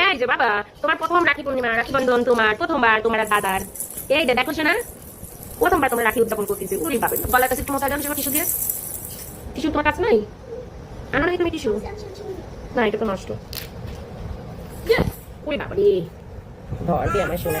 এই যে বাবা, তোমার প্রথম রাখি পূর্ণিমা, রাখি বন্ধন তোমার, প্রথমবার তোমার দাদার। এই যে দেখো না প্রথমবার তোমরা রাখি উদযাপন করতেছে। উরি বাবা গলার কাছে একটু মোটা দাও দিয়ে? টিস্যু তোমার কাছে নাই? আনো নাই তুমি টিস্যু? না, এটা তো নষ্ট। উরি বাবা রে। ধর দিয়ে আমার শোনা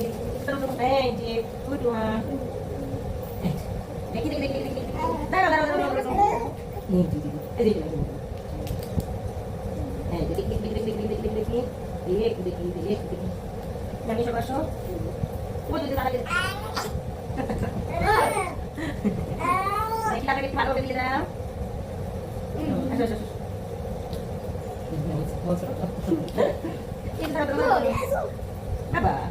Apa?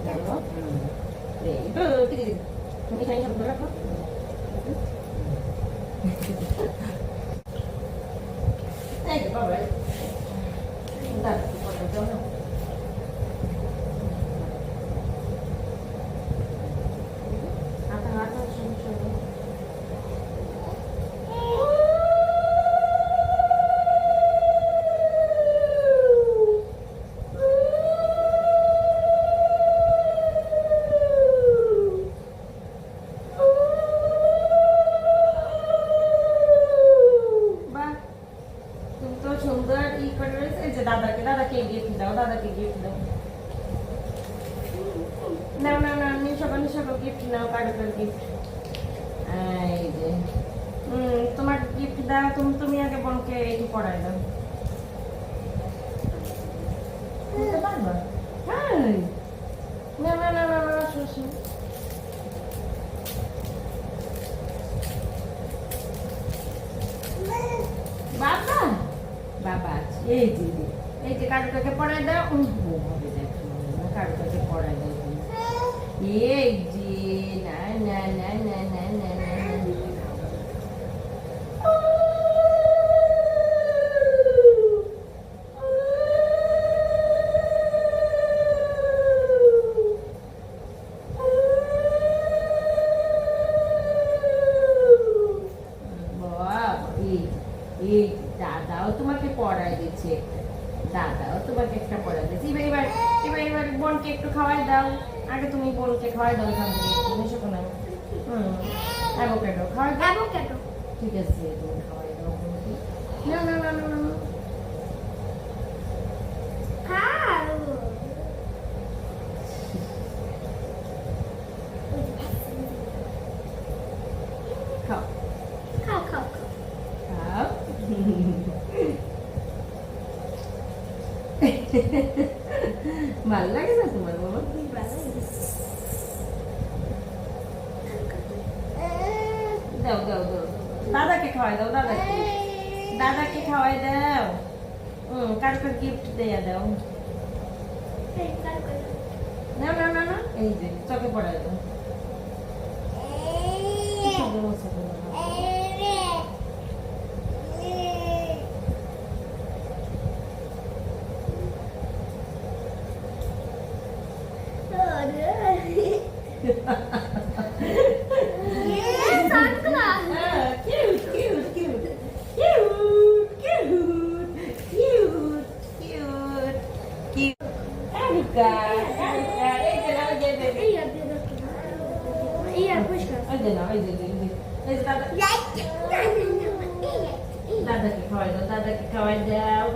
있잖아요. 음. 네, 이걸 어떻게 정기장이 한번 놀아봐. 네, 이거 봐봐요. 일단, 이거 먼저 নাও নাও নাও নিশাবা নিশাবা গিফট নাও গিফট এই যে হুম তোমার গিফট দাও তুমি তুমি আগে বোনকে পড়াই দাও। পারবা। হ্যাঁ না না না না না আসো আসো। বাবা বাবা এই যে এই যে কাজটাকে পড়ায় দাও না কাজটাকে পড়ায় দাও। এই যে না না এই দাদাও তোমাকে পড়ায় দিচ্ছে। দাদাও তোমাকে একটা পড়ায় দিচ্ছে। এবার এবার এবার এবার বোনকে একটু খাওয়াই দাও। আগে তুমি বোনকে খাওয়াই দাও এখান থেকে একটু মিশো না হুম অ্যাভোকাডো খাওয়াই দাও Avocado. ঠিক আছে তুমি খাওয়াই দাও না না না না না Cow. খাও Cow, cow, cow. খাও ভালো লাগে না তোমার বাবা দাও দাও দাও দাদাকে খাওয়াই দাও দাদাকে। দাদাকে খাওয়াই দাও। হুম কারকে গিফট দিয়ে দাও। না না না না এই যে চোখে পড়াই দাও। দেনা ওই যে এই যে দাদা দাদাকে খাওয়াই দাও দাদাকে খাওয়াই দাও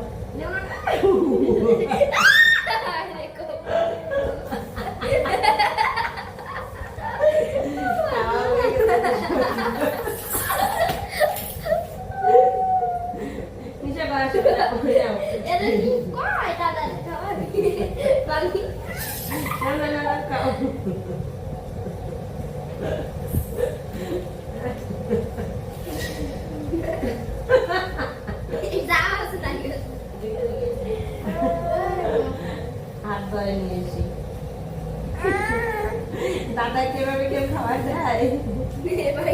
Ela não corre, tá? Pra mim. Ela não corre. দাদা এভাবে কেউ খাওয়া যায়? পরে